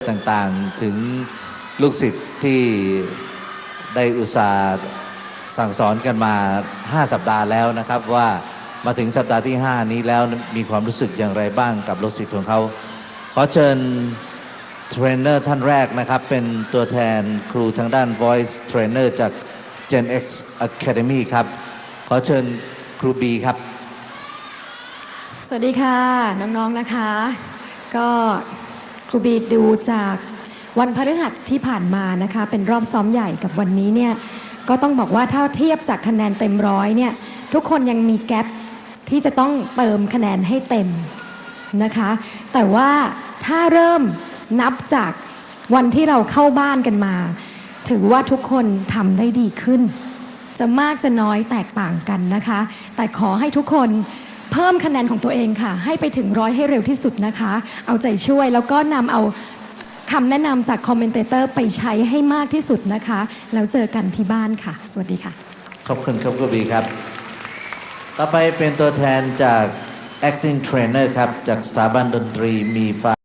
ต่างๆ ถึงลูกศิษย์ที่ได้อุตส่าห์สั่งสอนกันมา 5 สัปดาห์แล้วนะครับ ว่ามาถึงสัปดาห์ที่ 5 นี้แล้วมีความรู้สึกอย่างไรบ้างกับลูกศิษย์ของเขา ขอเชิญเทรนเนอร์ท่านแรกนะครับ เป็นตัวแทนครูทางด้าน Voice Trainer จาก Gen X Academy ครับ ขอเชิญครูบีครับ สวัสดีค่ะ น้องๆนะคะ ก็ ครูบีดูจากวันพฤหัสที่ผ่านมานะคะ เป็นรอบซ้อมใหญ่กับวันนี้เนี่ยก็ต้องบอกว่าถ้าเทียบจากคะแนนเต็มร้อยเนี่ยทุกคนยังมีแกลบที่จะต้องเติมคะแนนให้เต็มนะคะ แต่ว่าถ้าเริ่มนับจากวันที่เราเข้าบ้านกันมา ถือว่าทุกคนทำได้ดีขึ้น จะมากจะน้อยแตกต่างกันนะคะ แต่ขอให้ทุกคน เพิ่มคะแนนของตัวเองค่ะ ให้ไปถึงร้อยให้เร็วที่สุดนะคะ เอาใจช่วยแล้วก็นำเอาคำแนะนำจากคอมเมนเตอร์ไปใช้ให้มากที่สุดนะคะ แล้วเจอกันที่บ้านค่ะ สวัสดีค่ะ ขอบคุณครับกบีครับ ต่อไปเป็นตัวแทนจาก acting trainer ครับ จากสถาบันดนตรีมีฟ้า